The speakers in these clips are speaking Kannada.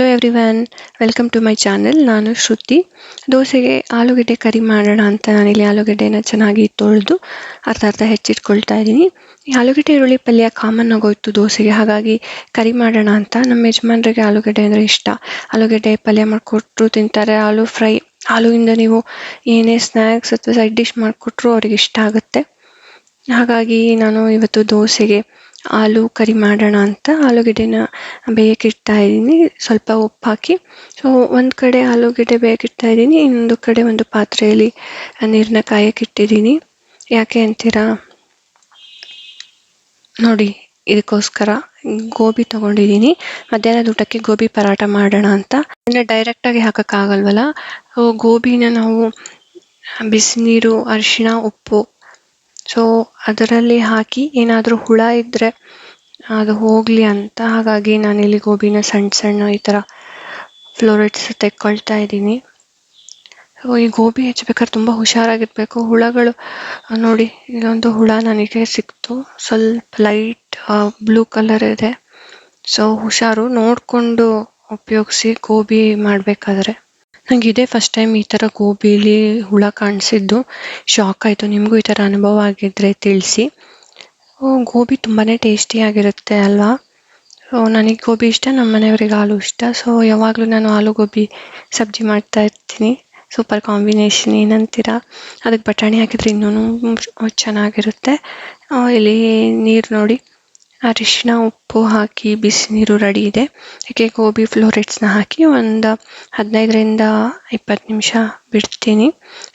Hello everyone welcome to my channel ನಾನು ಶ್ರುತಿ. ದೋಸೆಗೆ ಆಲೂಗಡ್ಡೆ ಕರಿ ಮಾಡೋಣ ಅಂತ ನಾನಿಲ್ಲಿ ಆಲೂಗಡ್ಡೆನ ಚೆನ್ನಾಗಿ ತೊಳೆದು ಅರ್ಧ ಅರ್ಧ ಹೆಚ್ಚಿಟ್ಕೊಳ್ತಾ ಇದ್ದೀನಿ. ಈ ಆಲೂಗಡ್ಡೆ ಈರುಳ್ಳಿ ಪಲ್ಯ ಕಾಮನ್ ಆಗೋಯ್ತು ದೋಸೆಗೆ, ಹಾಗಾಗಿ ಕರಿ ಮಾಡೋಣ ಅಂತ. ನಮ್ಮ ಯಜಮಾನರಿಗೆ ಆಲೂಗಡ್ಡೆ ಅಂದರೆ ಇಷ್ಟ. ಆಲೂಗಡ್ಡೆ ಪಲ್ಯ ಮಾಡಿಕೊಟ್ರು ತಿಂತಾರೆ. ಆಲೂ ಫ್ರೈ, ಆಲೂಯಿಂದ ನೀವು ಏನೇ ಸ್ನ್ಯಾಕ್ಸ್ ಅಥವಾ ಸೈಡ್ ಡಿಶ್ ಮಾಡಿಕೊಟ್ರು ಅವ್ರಿಗೆ ಇಷ್ಟ ಆಗುತ್ತೆ. ಹಾಗಾಗಿ ನಾನು ಇವತ್ತು ದೋಸೆಗೆ ಆಲೂ ಕರಿ ಮಾಡೋಣ ಅಂತ ಆಲೂಗೆಡ್ಡೆನ ಬೇಯಕ್ಕೆ ಇಡ್ತಾ ಇದ್ದೀನಿ. ಸ್ವಲ್ಪ ಉಪ್ಪು ಹಾಕಿ. ಸೊ ಒಂದು ಕಡೆ ಆಲೂಗೆಡ್ಡೆ ಬೇಯಕ್ಕೆ ಇಡ್ತಾ ಇದ್ದೀನಿ. ಇನ್ನೊಂದು ಕಡೆ ಒಂದು ಪಾತ್ರೆಯಲ್ಲಿ ನೀರನ್ನ ಕಾಯಕ್ಕೆ ಇಟ್ಟಿದ್ದೀನಿ. ಯಾಕೆ ಅಂತೀರಾ? ನೋಡಿ, ಇದಕ್ಕೋಸ್ಕರ ಗೋಬಿ ತಗೊಂಡಿದ್ದೀನಿ. ಮಧ್ಯಾಹ್ನದ ಊಟಕ್ಕೆ ಗೋಬಿ ಪರಾಟ ಮಾಡೋಣ ಅಂತ. ಅಂದರೆ ಡೈರೆಕ್ಟಾಗಿ ಹಾಕೋಕ್ಕಾಗಲ್ವಲ್ಲ? ಗೋಬಿನ ನಾವು ಬಿಸಿನೀರು, ಅರಿಶಿಣ, ಉಪ್ಪು ಸೊ ಅದರಲ್ಲಿ ಹಾಕಿ ಏನಾದರೂ ಹುಳ ಇದ್ದರೆ ಅದು ಹೋಗಲಿ ಅಂತ. ಹಾಗಾಗಿ ನಾನಿಲ್ಲಿ ಗೋಬಿನ ಸಣ್ಣ ಸಣ್ಣ ಈ ಥರ ಫ್ಲೋರೆಟ್ಸ್ ತೆಕ್ಕೊಳ್ತಾ ಇದ್ದೀನಿ. ಸೊ ಈ ಗೋಬಿ ಹೆಚ್ಚಬೇಕಾದ್ರೆ ತುಂಬ ಹುಷಾರಾಗಿರಬೇಕು. ಹುಳಗಳು, ನೋಡಿ, ಇಲ್ಲೊಂದು ಹುಳ ನನಗೆ ಸಿಕ್ತು. ಸ್ವಲ್ಪ ಲೈಟ್ ಬ್ಲೂ ಕಲರ್ ಇದೆ. ಸೊ ಹುಷಾರು ನೋಡಿಕೊಂಡು ಉಪಯೋಗಿಸಿ ಗೋಬಿ ಮಾಡಬೇಕಾದ್ರೆ. ನಂಗೆ ಇದೇ ಫಸ್ಟ್ ಟೈಮ್ ಈ ಥರ ಗೋಬಿಲಿ ಹುಳ ಕಾಣಿಸಿದ್ದು. ಶಾಕ್ ಆಯಿತು. ನಿಮಗೂ ಈ ಥರ ಅನುಭವ ಆಗಿದ್ದರೆ ತಿಳಿಸಿ. ಗೋಬಿ ತುಂಬಾ ಟೇಸ್ಟಿಯಾಗಿರುತ್ತೆ ಅಲ್ವಾ? ಸೊ ನನಗೆ ಗೋಬಿ ಇಷ್ಟ ನಮ್ಮ ಮನೆಯವ್ರಿಗೆ ಆಲೂ ಇಷ್ಟ. ಸೊ ಯಾವಾಗಲೂ ನಾನು ಆಲೂ ಗೋಬಿ, ಸಬ್ಜಿ ಮಾಡ್ತಾ ಇರ್ತೀನಿ. ಸೂಪರ್ ಕಾಂಬಿನೇಷನ್ ಏನಂತೀರ? ಅದಕ್ಕೆ ಬಟಾಣಿ ಹಾಕಿದ್ರೆ ಇನ್ನೂ ಚೆನ್ನಾಗಿರುತ್ತೆ. ಇಲ್ಲಿ ನೀರು ನೋಡಿ. ಅರಿಶಿನ, ಉಪ್ಪು ಹಾಕಿ ಬಿಸಿನೀರು ರೆಡಿ ಇದೆ. ಅದಕ್ಕೆ ಗೋಬಿ ಫ್ಲೋರೆಟ್ಸ್ನ ಹಾಕಿ ಒಂದು ಹದಿನೈದರಿಂದ ಇಪ್ಪತ್ತು ನಿಮಿಷ ಬಿಡ್ತೀನಿ.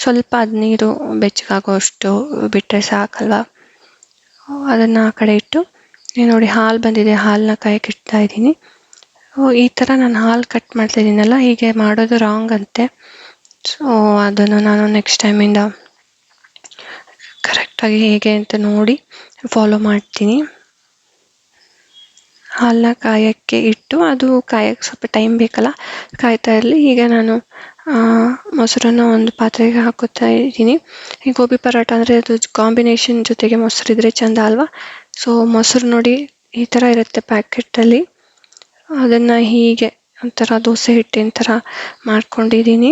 ಸ್ವಲ್ಪ ಅದು ನೀರು ಬೆಚ್ಚಗಾಗೋಷ್ಟು ಬಿಟ್ಟರೆ ಸಾಕಲ್ವ? ಅದನ್ನು ಆ ಕಡೆ ಇಟ್ಟು ನೋಡಿ ಹಾಲು ಬಂದಿದೆ ಹಾಲನ್ನ ಕಾಯಕ್ಕೆ ಇಡ್ತಾ ಇದ್ದೀನಿ. ಈ ಥರ ನಾನು ಹಾಲು ಕಟ್ ಮಾಡ್ತಾ ಇದ್ದೀನಲ್ಲ, ಹೀಗೆ ಮಾಡೋದು ರಾಂಗ್ ಅಂತೆ. ಸೊ ಅದನ್ನು ನಾನು ನೆಕ್ಸ್ಟ್ ಟೈಮಿಂದ ಕರೆಕ್ಟಾಗಿ ಹೇಗೆ ಅಂತ ನೋಡಿ ಫಾಲೋ ಮಾಡ್ತೀನಿ. ಹಾಲನ್ನ ಕಾಯೋಕ್ಕೆ ಇಟ್ಟು ಅದು ಕಾಯಕ್ಕೆ ಸ್ವಲ್ಪ ಟೈಮ್ ಬೇಕಲ್ಲ? ಕಾಯ್ತಾ ಇರಲಿ. ಈಗ ನಾನು ಮೊಸರನ್ನು ಒಂದು ಪಾತ್ರೆಗೆ ಹಾಕುತ್ತಾ ಇದ್ದೀನಿ. ಈ ಗೋಬಿ ಪರೋಟ ಅಂದರೆ ಅದು ಕಾಂಬಿನೇಷನ್ ಜೊತೆಗೆ ಮೊಸರು ಇದ್ದರೆ ಚೆಂದ ಅಲ್ವಾ? ಸೊ ಮೊಸರು ನೋಡಿ ಈ ಥರ ಇರುತ್ತೆ ಪ್ಯಾಕೆಟಲ್ಲಿ ಅದನ್ನು ಹೀಗೆ ಒಂಥರ ದೋಸೆ ಹಿಟ್ಟಿನ ಥರ ಮಾಡ್ಕೊಂಡಿದ್ದೀನಿ.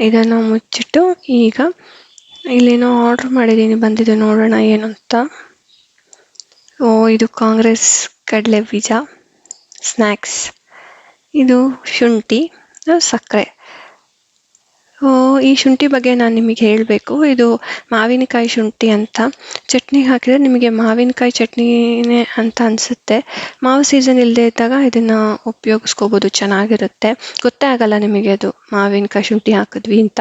ಇದನ್ನು ಮುಚ್ಚಿಟ್ಟು ಈಗ ಇಲ್ಲೇನೋ ಆರ್ಡ್ರ್ ಮಾಡಿದ್ದೀನಿ. ಬಂದಿದೆ ನೋಡೋಣ ಏನು ಅಂತ ಓ, ಇದು ಕಾಂಗ್ರೆಸ್ ಕಡಲೆ ಬೀಜ ಸ್ನ್ಯಾಕ್ಸ್ ಇದು ಶುಂಠಿ ಸಕ್ಕರೆ. ಈ ಶುಂಠಿ ಬಗ್ಗೆ ನಾನು ನಿಮಗೆ ಹೇಳಬೇಕು. ಇದು ಮಾವಿನಕಾಯಿ ಶುಂಠಿ ಅಂತ. ಚಟ್ನಿಗೆ ಹಾಕಿದರೆ ನಿಮಗೆ ಮಾವಿನಕಾಯಿ ಚಟ್ನಿನೇ ಅಂತ ಅನಿಸುತ್ತೆ. ಮಾವು ಸೀಸನ್ ಇಲ್ಲದೆ ಇದ್ದಾಗ ಇದನ್ನು ಉಪಯೋಗಿಸ್ಕೋಬೋದು, ಚೆನ್ನಾಗಿರುತ್ತೆ. ಗೊತ್ತೇ ಆಗಲ್ಲ ನಿಮಗೆ ಅದು ಮಾವಿನಕಾಯಿ ಶುಂಠಿ ಹಾಕಿದ್ವಿ ಅಂತ.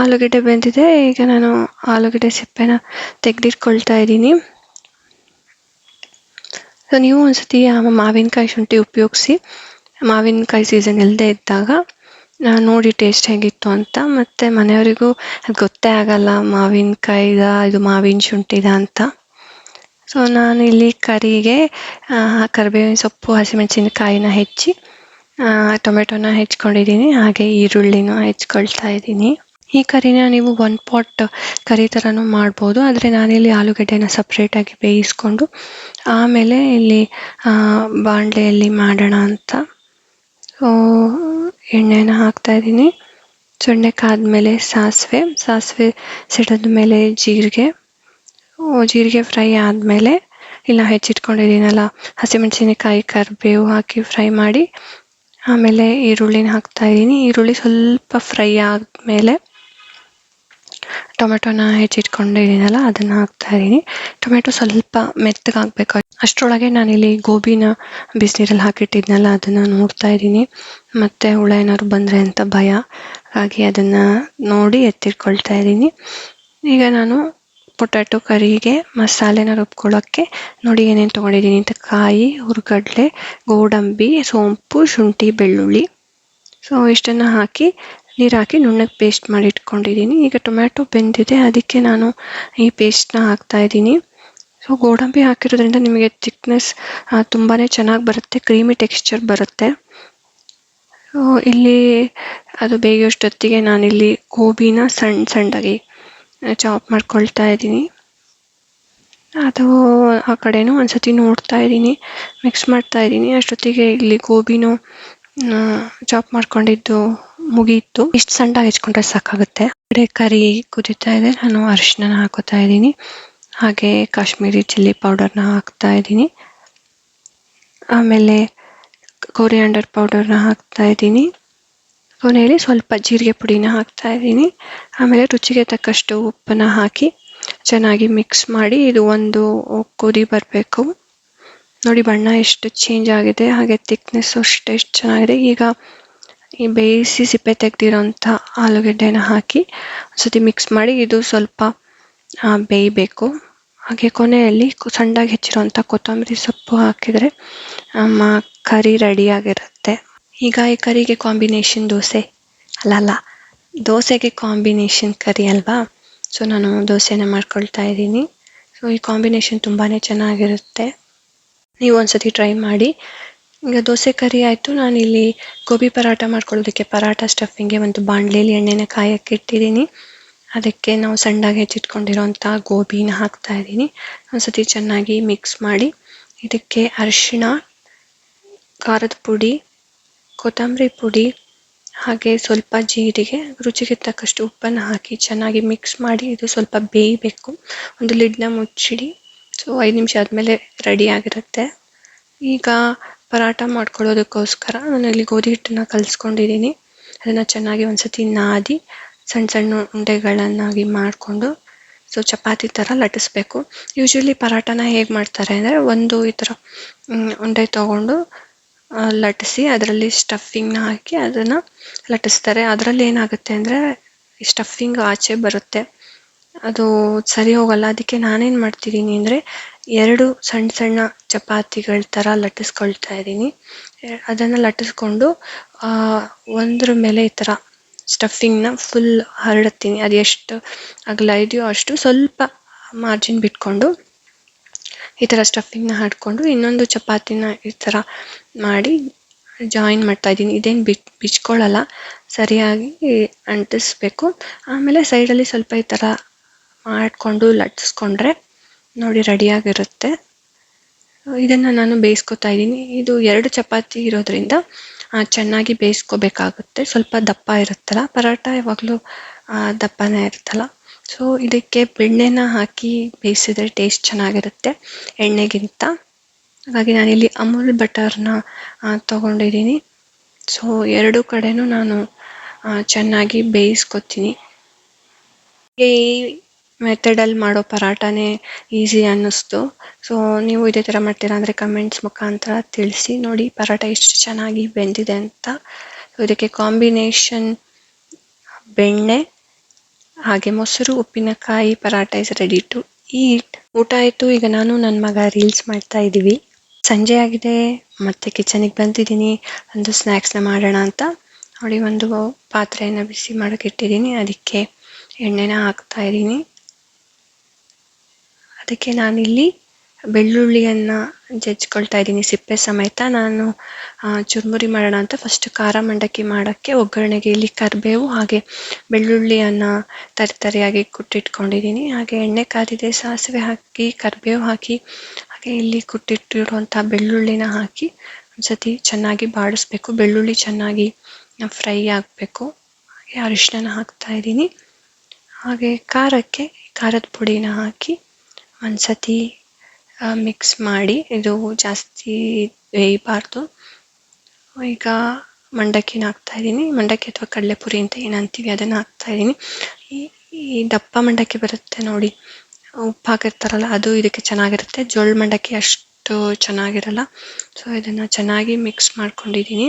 ಆಲೂಗಡ್ಡೆ ಬೆಂದಿದೆ. ಈಗ ನಾನು ಆಲೂಗಡ್ಡೆ ಸಿಪ್ಪೆನ ತೆಗೆದಿಟ್ಕೊಳ್ತಾ ಇದ್ದೀನಿ. ಸೊ ನೀವು ಒಂದ್ಸತಿ ಮಾವಿನಕಾಯಿ ಶುಂಠಿ ಉಪಯೋಗಿಸಿ ಮಾವಿನಕಾಯಿ ಸೀಸನ್ ಇಲ್ಲದೆ ಇದ್ದಾಗ ನೋಡಿ ಟೇಸ್ಟ್ ಹೇಗಿತ್ತು ಅಂತ. ಮತ್ತು ಮನೆಯವರಿಗೂ ಅದು ಗೊತ್ತೇ ಆಗಲ್ಲ ಮಾವಿನಕಾಯಿದ ಇದು ಮಾವಿನ ಶುಂಠಿದ ಅಂತ. ಸೊ ನಾನು ಇಲ್ಲಿ ಕರಿಗೆ ಕರಿಬೇವಿನ ಸೊಪ್ಪು, ಹಸಿಮೆಣಸಿನಕಾಯಿನ ಹೆಚ್ಚಿ ಟೊಮೆಟೊನ ಹೆಚ್ಕೊಂಡಿದ್ದೀನಿ ಹಾಗೆ ಈರುಳ್ಳಿನೂ ಹೆಚ್ಕೊಳ್ತಾ ಇದ್ದೀನಿ. ಈ ಕರಿನ ನೀವು ಒನ್ ಪಾಟ್ ಕರಿ ಥರನೂ ಮಾಡ್ಬೋದು. ಆದರೆ ನಾನಿಲ್ಲಿ ಆಲೂಗಡ್ಡೆನ ಸಪ್ರೇಟಾಗಿ ಬೇಯಿಸ್ಕೊಂಡು ಆಮೇಲೆ ಇಲ್ಲಿ ಬಾಣಲೆಯಲ್ಲಿ ಮಾಡೋಣ ಅಂತ. ಎಣ್ಣೆನ ಹಾಕ್ತಾಯಿದ್ದೀನಿ ಸೊಣ್ಣೆ ಕಾದ್ಮೇಲೆ ಸಾಸಿವೆ. ಸಾಸಿವೆ ಸಿಡಿದ ಮೇಲೆ ಜೀರಿಗೆ. ಜೀರಿಗೆ ಫ್ರೈ ಆದಮೇಲೆ ಇಲ್ಲ ಹೆಚ್ಚಿಟ್ಕೊಂಡಿದ್ದೀನಲ್ಲ, ಹಸಿಮೆಣಸಿನಕಾಯಿ ಕರಿಬೇವು ಹಾಕಿ ಫ್ರೈ ಮಾಡಿ ಆಮೇಲೆ ಈರುಳ್ಳಿನ ಹಾಕ್ತಾ ಇದ್ದೀನಿ. ಈರುಳ್ಳಿ ಸ್ವಲ್ಪ ಫ್ರೈ ಆದಮೇಲೆ ಟೊಮೆಟೊನ ಹೆಚ್ಚಿಟ್ಕೊಂಡಿದ್ದೀನಲ್ಲ ಅದನ್ನ ಹಾಕ್ತಾ ಇದ್ದೀನಿ ಟೊಮೆಟೊ ಸ್ವಲ್ಪ ಮೆತ್ತಗಾಗಬೇಕು ಅಷ್ಟರೊಳಗೆ ನಾನಿಲ್ಲಿ ಗೋಬಿನ ಬಿಸಿನೀರಲ್ಲಿ ಹಾಕಿಟ್ಟಿದ್ನಲ್ಲ, ಅದನ್ನ ನೋಡ್ತಾ ಇದ್ದೀನಿ ಮತ್ತೆ ಹುಳ ಏನಾದ್ರು ಬಂದ್ರೆ ಅಂತ ಭಯ. ಹಾಗೆ ಅದನ್ನ ನೋಡಿ ಎತ್ತಿಟ್ಕೊಳ್ತಾ ಇದ್ದೀನಿ ಈಗ ನಾನು ಪೊಟ್ಯಾಟೊ ಕರಿಗೆ ಮಸಾಲೆನ ರುಬ್ಕೊಳ್ಳೋಕ್ಕೆ ನೋಡಿ ಏನೇನು ತೊಗೊಂಡಿದ್ದೀನಿ ಅಂತ. ಕಾಯಿ, ಹುರ್ಗಡ್ಲೆ, ಗೋಡಂಬಿ, ಸೋಂಪು, ಶುಂಠಿ, ಬೆಳ್ಳುಳ್ಳಿ. ಸೊ ಇಷ್ಟನ್ನು ಹಾಕಿ ನೀರು ಹಾಕಿ ನುಣ್ಣಗೆ ಪೇಸ್ಟ್ ಮಾಡಿ ಇಟ್ಕೊಂಡಿದ್ದೀನಿ ಈಗ ಟೊಮ್ಯಾಟೊ ಬೆಂದಿದೆ. ಅದಕ್ಕೆ ನಾನು ಈ ಪೇಸ್ಟ್ನ ಹಾಕ್ತಾ ಇದ್ದೀನಿ. ಸೊ ಗೋಡಂಬಿ ಹಾಕಿರೋದ್ರಿಂದ ನಿಮಗೆ ಥಿಕ್ನೆಸ್ ತುಂಬಾ ಚೆನ್ನಾಗಿ ಬರುತ್ತೆ. ಕ್ರೀಮಿ ಟೆಕ್ಸ್ಚರ್ ಬರುತ್ತೆ. ಇಲ್ಲಿ ಅದು ಬೇಯೋಷ್ಟೊತ್ತಿಗೆ ನಾನಿಲ್ಲಿ ಗೋಬಿನ ಸಣ್ಣ ಸಣ್ಣದಾಗಿ ಚಾಪ್ ಮಾಡ್ಕೊಳ್ತಾ ಇದ್ದೀನಿ. ಅದು ಆ ಕಡೆನೂ ಒಂದ್ಸತಿ ನೋಡ್ತಾ ಇದ್ದೀನಿ. ಮಿಕ್ಸ್ ಮಾಡ್ತಾ ಇದ್ದೀನಿ. ಅಷ್ಟೊತ್ತಿಗೆ ಇಲ್ಲಿ ಗೋಬಿನೂ ಚಾಪ್ ಮಾಡ್ಕೊಂಡಿದ್ದು ಮುಗೀತು ಇಷ್ಟು ಸಣ್ಣದಾಗಿ ಹೆಚ್ಕೊಂಡ್ರೆ ಸಾಕಾಗುತ್ತೆ. ಕಡೆ ಕರಿ ಕುದೀತಾ ಇದೆ. ನಾನು ಅರಿಶಿನ ಹಾಕೋತಾ ಇದ್ದೀನಿ. ಹಾಗೆ ಕಾಶ್ಮೀರಿ ಚಿಲ್ಲಿ ಪೌಡರ್ನ ಹಾಕ್ತಾ ಇದ್ದೀನಿ. ಆಮೇಲೆ ಕೋರಿಯಾಂಡರ್ ಪೌಡರ್ನ ಹಾಕ್ತಾ ಇದ್ದೀನಿ. ಕೊನೆಯಲ್ಲಿ ಸ್ವಲ್ಪ ಜೀರಿಗೆ ಪುಡಿನ ಹಾಕ್ತಾ ಇದ್ದೀನಿ. ಆಮೇಲೆ ರುಚಿಗೆ ತಕ್ಕಷ್ಟು ಉಪ್ಪನ್ನ ಹಾಕಿ ಚೆನ್ನಾಗಿ ಮಿಕ್ಸ್ ಮಾಡಿ ಇದು ಒಂದು ಕುದಿ ಬರಬೇಕು. ನೋಡಿ ಬಣ್ಣ ಎಷ್ಟು ಚೇಂಜ್ ಆಗಿದೆ. ಹಾಗೆ ಥಿಕ್ನೆಸ್ ಅಷ್ಟು ಎಷ್ಟು ಚೆನ್ನಾಗಿದೆ. ಈಗ ಈ ಬೇಯಿಸಿ ಸಿಪ್ಪೆ ತೆಗೆದಿರೋಂಥ ಆಲೂಗಡ್ಡೆನ ಹಾಕಿ ಒಂದ್ಸತಿ ಮಿಕ್ಸ್ ಮಾಡಿ ಇದು ಸ್ವಲ್ಪ ಬೇಯಬೇಕು. ಹಾಗೆ ಕೊನೆಯಲ್ಲಿ ಸಣ್ಣಗೆ ಸಣ್ಣದಾಗಿ ಹೆಚ್ಚಿರೋಂಥ ಕೊತ್ತಂಬರಿ ಸೊಪ್ಪು ಹಾಕಿದರೆ ನಮ್ಮ ಕರಿ ರೆಡಿಯಾಗಿರುತ್ತೆ ಈಗ ಈ ಕರಿಗೆ ಕಾಂಬಿನೇಷನ್ ದೋಸೆ. ಅಲ್ಲಲ್ಲ ಅಲ್ಲ, ದೋಸೆಗೆ ಕಾಂಬಿನೇಷನ್ ಕರಿ ಅಲ್ವಾ? ಸೊ ನಾನು ದೋಸೆನ ಮಾಡ್ಕೊಳ್ತಾ ಇದ್ದೀನಿ. ಸೊ ಈ ಕಾಂಬಿನೇಷನ್ ತುಂಬಾ ಚೆನ್ನಾಗಿರುತ್ತೆ. ನೀವು ಒಂದ್ಸತಿ ಟ್ರೈ ಮಾಡಿ ಈಗ ದೋಸೆ ಕರಿ ಆಯಿತು. ನಾನಿಲ್ಲಿ ಗೋಬಿ ಪರಾಟ ಮಾಡ್ಕೊಳ್ಳೋದಕ್ಕೆ ಪರಾಟ ಸ್ಟಫಿಂಗ್ಗೆ ಒಂದು ಬಾಣಲೆಯಲ್ಲಿ ಎಣ್ಣೆನ ಕಾಯಕ್ಕೆ ಇಟ್ಟಿದ್ದೀನಿ. ಅದಕ್ಕೆ ನಾವು ಸಣ್ಣಗೆ ಹೆಚ್ಚಿಟ್ಕೊಂಡಿರೋಂಥ ಗೋಬಿನ ಹಾಕ್ತಾ ಇದ್ದೀನಿ. ಒಂದ್ಸತಿ ಚೆನ್ನಾಗಿ ಮಿಕ್ಸ್ ಮಾಡಿ ಇದಕ್ಕೆ ಅರಿಶಿಣ, ಖಾರದ ಪುಡಿ, ಕೊತ್ತಂಬರಿ ಪುಡಿ, ಹಾಗೆ ಸ್ವಲ್ಪ ಜೀರಿಗೆ, ರುಚಿಗೆ ತಕ್ಕಷ್ಟು ಉಪ್ಪನ್ನು ಹಾಕಿ ಚೆನ್ನಾಗಿ ಮಿಕ್ಸ್ ಮಾಡಿ ಇದು ಸ್ವಲ್ಪ ಬೇಯಬೇಕು. ಒಂದು ಲಿಡ್ನ ಮುಚ್ಚಿಡಿ. ಸೊ ಐದು ನಿಮಿಷ ಆದಮೇಲೆ ರೆಡಿ ಆಗಿರುತ್ತೆ. ಈಗ ಪರಾಟ ಮಾಡ್ಕೊಳ್ಳೋದಕ್ಕೋಸ್ಕರ ನಾನು ಇಲ್ಲಿ ಗೋಧಿ ಹಿಟ್ಟನ್ನ ಕಲಿಸ್ಕೊಂಡಿದ್ದೀನಿ. ಅದನ್ನು ಚೆನ್ನಾಗಿ ಒಂದ್ಸತಿ ನಾದಿ ಸಣ್ಣ ಸಣ್ಣ ಉಂಡೆಗಳನ್ನಾಗಿ ಮಾಡಿಕೊಂಡು ಸೊ ಚಪಾತಿ ಥರ ಲಟ್ಟಿಸ್ಬೇಕು. ಯೂಶ್ವಲಿ ಪರಾಟನ ಹೇಗೆ ಮಾಡ್ತಾರೆ ಅಂದರೆ ಒಂದು ಈ ಥರ ಉಂಡೆ ತೊಗೊಂಡು ಲಟ್ಟಿಸಿ ಅದರಲ್ಲಿ ಸ್ಟಫಿಂಗ್ನ ಹಾಕಿ ಅದನ್ನು ಲಟ್ಟಿಸ್ತಾರೆ. ಅದರಲ್ಲಿ ಏನಾಗುತ್ತೆ ಅಂದರೆ ಸ್ಟಫಿಂಗ್ ಆಚೆ ಬರುತ್ತೆ. ಅದು ಸರಿ ಹೋಗಲ್ಲ. ಅದಕ್ಕೆ ನಾನೇನು ಮಾಡ್ತಿದ್ದೀನಿ ಅಂದರೆ ಎರಡು ಸಣ್ಣ ಸಣ್ಣ ಚಪಾತಿಗಳ ಥರ ಲಟ್ಟಿಸ್ಕೊಳ್ತಾ ಇದ್ದೀನಿ. ಅದನ್ನು ಲಟ್ಟಿಸ್ಕೊಂಡು ಒಂದ್ರ ಮೇಲೆ ಈ ಥರ ಸ್ಟಫಿಂಗ್ನ ಫುಲ್ ಹರಡುತ್ತೀನಿ ಅದು ಎಷ್ಟು ಅಗಲ ಇದೆಯೋ ಅಷ್ಟು ಸ್ವಲ್ಪ ಮಾರ್ಜಿನ್ ಬಿಟ್ಕೊಂಡು ಈ ಥರ ಸ್ಟಫಿಂಗ್ನ ಹಾಡ್ಕೊಂಡು ಇನ್ನೊಂದು ಚಪಾತಿನ ಈ ಥರ ಮಾಡಿ ಜಾಯಿನ್ ಮಾಡ್ತಾ ಇದ್ದೀನಿ. ಇದೇನು ಬಿಚ್ ಬಿಚ್ಕೊಳ್ಳಲ್ಲ ಸರಿಯಾಗಿ ಅಂಟಿಸ್ಬೇಕು. ಆಮೇಲೆ ಸೈಡಲ್ಲಿ ಸ್ವಲ್ಪ ಈ ಥರ ಮಾಡಿಕೊಂಡು ಲಟ್ಟಿಸ್ಕೊಂಡ್ರೆ ನೋಡಿ ರೆಡಿಯಾಗಿರುತ್ತೆ ಇದನ್ನು ನಾನು ಬೇಯಿಸ್ಕೊತಾ ಇದ್ದೀನಿ. ಇದು ಎರಡು ಚಪಾತಿ ಇರೋದ್ರಿಂದ ಚೆನ್ನಾಗಿ ಬೇಯಿಸ್ಕೋಬೇಕಾಗುತ್ತೆ. ಸ್ವಲ್ಪ ದಪ್ಪ ಇರುತ್ತಲ್ಲ, ಪರೋಟ ಯಾವಾಗಲೂ ದಪ್ಪನೇ ಇರುತ್ತಲ್ಲ. ಸೊ ಇದಕ್ಕೆ ಬೆಣ್ಣೆನ ಹಾಕಿ ಬೇಯಿಸಿದ್ರೆ ಟೇಸ್ಟ್ ಚೆನ್ನಾಗಿರುತ್ತೆ, ಎಣ್ಣೆಗಿಂತ. ಹಾಗಾಗಿ ನಾನಿಲ್ಲಿ ಅಮೂಲ್ ಬಟರ್ನ ತೊಗೊಂಡಿದ್ದೀನಿ. ಸೊ ಎರಡು ಕಡೆನೂ ನಾನು ಚೆನ್ನಾಗಿ ಬೇಯಿಸ್ಕೊತೀನಿ. ಈ ಮೆಥಡಲ್ಲಿ ಮಾಡೋ ಪರಾಟನೇ ಈಸಿ ಅನ್ನಿಸ್ತು. ಸೊ ನೀವು ಇದೇ ಥರ ಮಾಡ್ತೀರಾ ಅಂದರೆ ಕಮೆಂಟ್ಸ್ ಮುಖಾಂತರ ತಿಳಿಸಿ. ನೋಡಿ ಪರಾಟ ಎಷ್ಟು ಚೆನ್ನಾಗಿ ಬೆಂದಿದೆ ಅಂತ. ಇದಕ್ಕೆ ಕಾಂಬಿನೇಷನ್ ಬೆಣ್ಣೆ, ಹಾಗೆ ಮೊಸರು, ಉಪ್ಪಿನಕಾಯಿ paratha is ready to eat ಊಟ ಆಯಿತು. ಈಗ ನಾನು ನನ್ನ ಮಗ ರೀಲ್ಸ್ ಮಾಡ್ತಾ ಇದ್ದೀವಿ. ಸಂಜೆ ಆಗಿದೆ. ಮತ್ತೆ ಕಿಚನಿಗೆ ಬಂದಿದ್ದೀನಿ. ಒಂದು ಸ್ನ್ಯಾಕ್ಸ್ನ ಮಾಡೋಣ ಅಂತ. ನೋಡಿ, ಒಂದು ಪಾತ್ರೆಯನ್ನು ಬಿಸಿ ಮಾಡೋಕೆ ಇಟ್ಟಿದ್ದೀನಿ. ಅದಕ್ಕೆ ಎಣ್ಣೆನ ಹಾಕ್ತಾ ಇದ್ದೀನಿ. ಅದಕ್ಕೆ ನಾನಿಲ್ಲಿ ಬೆಳ್ಳುಳ್ಳಿಯನ್ನು ಜಜ್ಕೊಳ್ತಾ ಇದ್ದೀನಿ. ಸಿಪ್ಪೆ ಸಮೇತ ನಾನು ಚುರುಮುರಿ ಮಾಡೋಣ ಅಂತ ಫಸ್ಟ್ ಖಾರ ಮಂಡಕ್ಕಿ ಮಾಡೋಕ್ಕೆ ಒಗ್ಗರಣೆಗೆ ಇಲ್ಲಿ ಕರಿಬೇವು ಹಾಗೆ ಬೆಳ್ಳುಳ್ಳಿಯನ್ನು ತರಿತರಿಯಾಗಿ ಕುಟ್ಟಿಟ್ಕೊಂಡಿದ್ದೀನಿ. ಹಾಗೆ ಎಣ್ಣೆ ಕಾದಿದೆ, ಸಾಸಿವೆ ಹಾಕಿ, ಕರಿಬೇವು ಹಾಕಿ, ಹಾಗೆ ಇಲ್ಲಿ ಕುಟ್ಟಿಟ್ಟಿರುವಂಥ ಬೆಳ್ಳುಳ್ಳಿನ ಹಾಕಿ ಒಂದ್ಸತಿ ಚೆನ್ನಾಗಿ ಬಾಡಿಸ್ಬೇಕು. ಬೆಳ್ಳುಳ್ಳಿ ಚೆನ್ನಾಗಿ ಫ್ರೈ ಆಗಬೇಕು. ಹಾಗೆ ಅರಿಶಿನ ಹಾಕ್ತಾ ಇದ್ದೀನಿ. ಹಾಗೆ ಖಾರಕ್ಕೆ ಖಾರದ ಪುಡಿನ ಹಾಕಿ ಒಂದ್ಸತಿ ಮಿಕ್ಸ್ ಮಾಡಿ ಇದು ಜಾಸ್ತಿ ಬೇಯಬಾರ್ದು. ಈಗ ಮಂಡಕ್ಕಿನ ಹಾಕ್ತಾ ಇದ್ದೀನಿ. ಮಂಡಕ್ಕಿ ಅಥವಾ ಕಡಲೆಪುರಿ ಅಂತ ಏನು ಅಂತೀವಿ ಅದನ್ನು ಹಾಕ್ತಾ ಇದ್ದೀನಿ. ಈ ಈ ದಪ್ಪ ಮಂಡಕ್ಕಿ ಬರುತ್ತೆ ನೋಡಿ. ಉಪ್ಪು ಹಾಕಿರ್ತಾರಲ್ಲ ಅದು ಇದಕ್ಕೆ ಚೆನ್ನಾಗಿರುತ್ತೆ. ಜೋಳ ಮಂಡಕ್ಕಿ ಅಷ್ಟು ಚೆನ್ನಾಗಿರಲ್ಲ. ಸೊ ಇದನ್ನು ಚೆನ್ನಾಗಿ ಮಿಕ್ಸ್ ಮಾಡ್ಕೊಂಡಿದ್ದೀನಿ.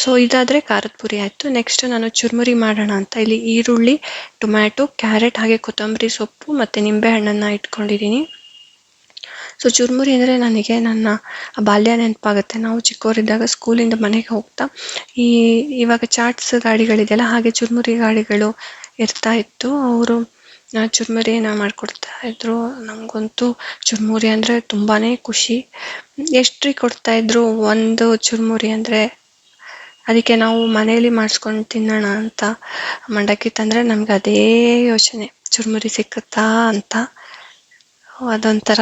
ಸೊ ಇದಾದರೆ ಖಾರದ ಪುರಿ ಆಯಿತು. ನೆಕ್ಸ್ಟ್ ನಾನು ಚುರುಮುರಿ ಮಾಡೋಣ ಅಂತ. ಇಲ್ಲಿ ಈರುಳ್ಳಿ, ಟೊಮ್ಯಾಟೊ, ಕ್ಯಾರೆಟ್, ಹಾಗೆ ಕೊತ್ತಂಬರಿ ಸೊಪ್ಪು ಮತ್ತು ನಿಂಬೆಹಣ್ಣನ್ನು ಇಟ್ಕೊಂಡಿದ್ದೀನಿ ಸೊ ಚುರುಮುರಿ ಅಂದರೆ ನನಗೆ ನನ್ನ ಬಾಲ್ಯ ನೆನಪಾಗುತ್ತೆ. ನಾವು ಚಿಕ್ಕವರಿದ್ದಾಗ ಸ್ಕೂಲಿಂದ ಮನೆಗೆ ಹೋಗ್ತಾ ಈ ಇವಾಗ ಚಾಟ್ಸ್ ಗಾಡಿಗಳಿದೆಯಲ್ಲ, ಹಾಗೆ ಚುರುಮುರಿ ಗಾಡಿಗಳು ಇರ್ತಾ ಇತ್ತು. ಅವರು ಚುರುಮುರಿನ ಮಾಡಿಕೊಡ್ತಾ ಇದ್ರು. ನಮಗಂತೂ ಚುರುಮುರಿ ಅಂದರೆ ತುಂಬಾ ಖುಷಿ. ಎಷ್ಟ್ರಿ ಕೊಡ್ತಾ ಇದ್ರು? ಒಂದು ಚುರುಮುರಿ ಅಂದರೆ ಅದಕ್ಕೆ ನಾವು ಮನೆಯಲ್ಲಿ ಮಾಡಿಸ್ಕೊಂಡು ತಿನ್ನೋಣ ಅಂತ ಮಂಡಕ್ಕಿ ತಂದ್ರೆ ನಮ್ಗೆ ಅದೇ ಯೋಚನೆ. ಚುರುಮುರಿ ಸಿಕ್ಕುತ್ತಾ ಅಂತ. ಅದೊಂಥರ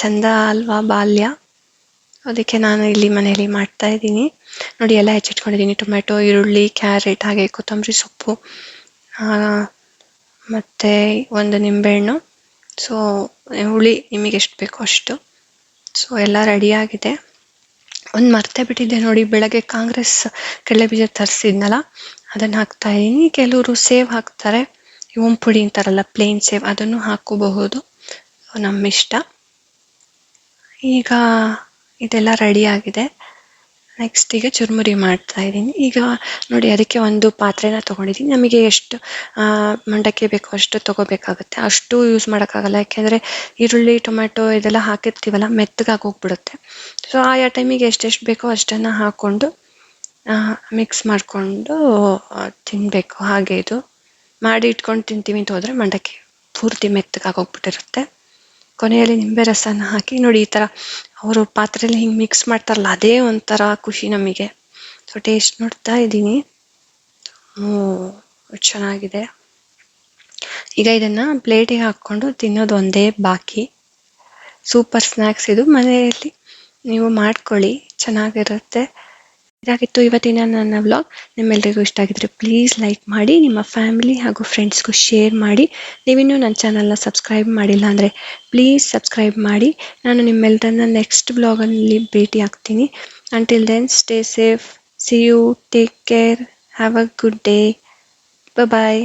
ಚಂದ ಅಲ್ವಾ ಬಾಲ್ಯ? ಅದಕ್ಕೆ ನಾನು ಇಲ್ಲಿ ಮನೆಯಲ್ಲಿ ಮಾಡ್ತಾ ಇದ್ದೀನಿ. ನೋಡಿ, ಎಲ್ಲ ಹೆಚ್ಚಿಟ್ಕೊಂಡಿದ್ದೀನಿ. ಟೊಮೆಟೊ ಈರುಳ್ಳಿ, ಕ್ಯಾರೆಟ್, ಹಾಗೆ ಕೊತ್ತಂಬರಿ ಸೊಪ್ಪು ಮತ್ತೆ ಒಂದು ನಿಂಬೆಹಣ್ಣು. ಸೊ ಹುಳಿ ನಿಮಗೆ ಎಷ್ಟು ಬೇಕೋ ಅಷ್ಟು. ಸೊ ಎಲ್ಲ ರೆಡಿಯಾಗಿದೆ ಒಂದು ಮರ್ತೆ ಬಿಟ್ಟಿದ್ದೆ ನೋಡಿ, ಬೆಳಗ್ಗೆ ಕಾಂಗ್ರೆಸ್ ಕಡಲೆ ಬೀಜ ತರಿಸಿದ್ನಲ್ಲ, ಅದನ್ನು ಹಾಕ್ತಾ ಇದ್ದೀನಿ. ಕೆಲವರು ಸೇವ್ ಹಾಕ್ತಾರೆ. ಓಂ ಪುಡಿ ಅಂತಾರಲ್ಲ ಪ್ಲೇನ್ ಸೇವ್, ಅದನ್ನು ಹಾಕೋಬಹುದು. ನಮ್ಮ ಇಷ್ಟ ಈಗ ಇದೆಲ್ಲ ರೆಡಿ ಆಗಿದೆ. ನೆಕ್ಸ್ಟ್ ಈಗ ಚುರುಮುರಿ ಮಾಡ್ತಾ ಇದ್ದೀನಿ. ಈಗ ನೋಡಿ, ಅದಕ್ಕೆ ಒಂದು ಪಾತ್ರೆನ ತೊಗೊಂಡಿದ್ದೀನಿ. ನಮಗೆ ಎಷ್ಟು ಮಂಡಕ್ಕಿ ಬೇಕೋ ಅಷ್ಟು ತೊಗೋಬೇಕಾಗುತ್ತೆ. ಅಷ್ಟು ಯೂಸ್ ಮಾಡೋಕ್ಕಾಗಲ್ಲ. ಯಾಕೆಂದರೆ ಈರುಳ್ಳಿ ಟೊಮೆಟೊ ಇದೆಲ್ಲ ಹಾಕಿರ್ತೀವಲ್ಲ, ಮೆತ್ತಗಾಗಿ ಹೋಗ್ಬಿಡುತ್ತೆ. ಸೊ ಆಯಾ ಟೈಮಿಗೆ ಎಷ್ಟೆಷ್ಟು ಬೇಕೋ ಅಷ್ಟನ್ನು ಹಾಕ್ಕೊಂಡು ಮಿಕ್ಸ್ ಮಾಡಿಕೊಂಡು ತಿನ್ನಬೇಕು ಹಾಗೆ ಇದು. ಮಾಡಿ ಇಟ್ಕೊಂಡು ತಿಂತೀವಿ ಅಂತ ಹೋದರೆ ಮಂಡಕ್ಕಿ ಪೂರ್ತಿ ಮೆತ್ತಗಾಗಿ ಹೋಗ್ಬಿಟ್ಟಿರುತ್ತೆ. ಕೊನೆಯಲ್ಲಿ ನಿಂಬೆ ರಸನ ಹಾಕಿ ನೋಡಿ, ಈ ಥರ ಅವರು ಪಾತ್ರೆಯಲ್ಲಿ ಹಿಂಗೆ ಮಿಕ್ಸ್ ಮಾಡ್ತಾರಲ್ಲ, ಅದೇ ಒಂಥರ ಖುಷಿ ನಮಗೆ. ಸೊ ಟೇಸ್ಟ್ ನೋಡ್ತಾ ಇದ್ದೀನಿ. ಚೆನ್ನಾಗಿದೆ. ಈಗ ಇದನ್ನು ಪ್ಲೇಟಿಗೆ ಹಾಕ್ಕೊಂಡು ತಿನ್ನೋದು ಒಂದೇ ಬಾಕಿ. ಸೂಪರ್ ಸ್ನ್ಯಾಕ್ಸ್ ಇದು. ಮನೆಯಲ್ಲಿ ನೀವು ಮಾಡ್ಕೊಳ್ಳಿ. ಚೆನ್ನಾಗಿರುತ್ತೆ. ಇದಾಗಿತ್ತು ಇವತ್ತಿನ ನನ್ನ ವ್ಲಾಗ್ ನಿಮ್ಮೆಲ್ಲರಿಗೂ ಇಷ್ಟ ಆಗಿದ್ರೆ ಪ್ಲೀಸ್ ಲೈಕ್ ಮಾಡಿ, ನಿಮ್ಮ ಫ್ಯಾಮಿಲಿ ಹಾಗೂ ಫ್ರೆಂಡ್ಸ್ಗೂ ಶೇರ್ ಮಾಡಿ. ನೀವಿನ್ನೂ ನನ್ನ ಚಾನಲ್ನ ಸಬ್ಸ್ಕ್ರೈಬ್ ಮಾಡಿಲ್ಲ ಅಂದರೆ ಪ್ಲೀಸ್ ಸಬ್ಸ್ಕ್ರೈಬ್ ಮಾಡಿ. ನಾನು ನಿಮ್ಮೆಲ್ಲರನ್ನ ನೆಕ್ಸ್ಟ್ ವ್ಲಾಗಲ್ಲಿ ಭೇಟಿ ಆಗ್ತೀನಿ. Until then stay safe see you take care have a good day bye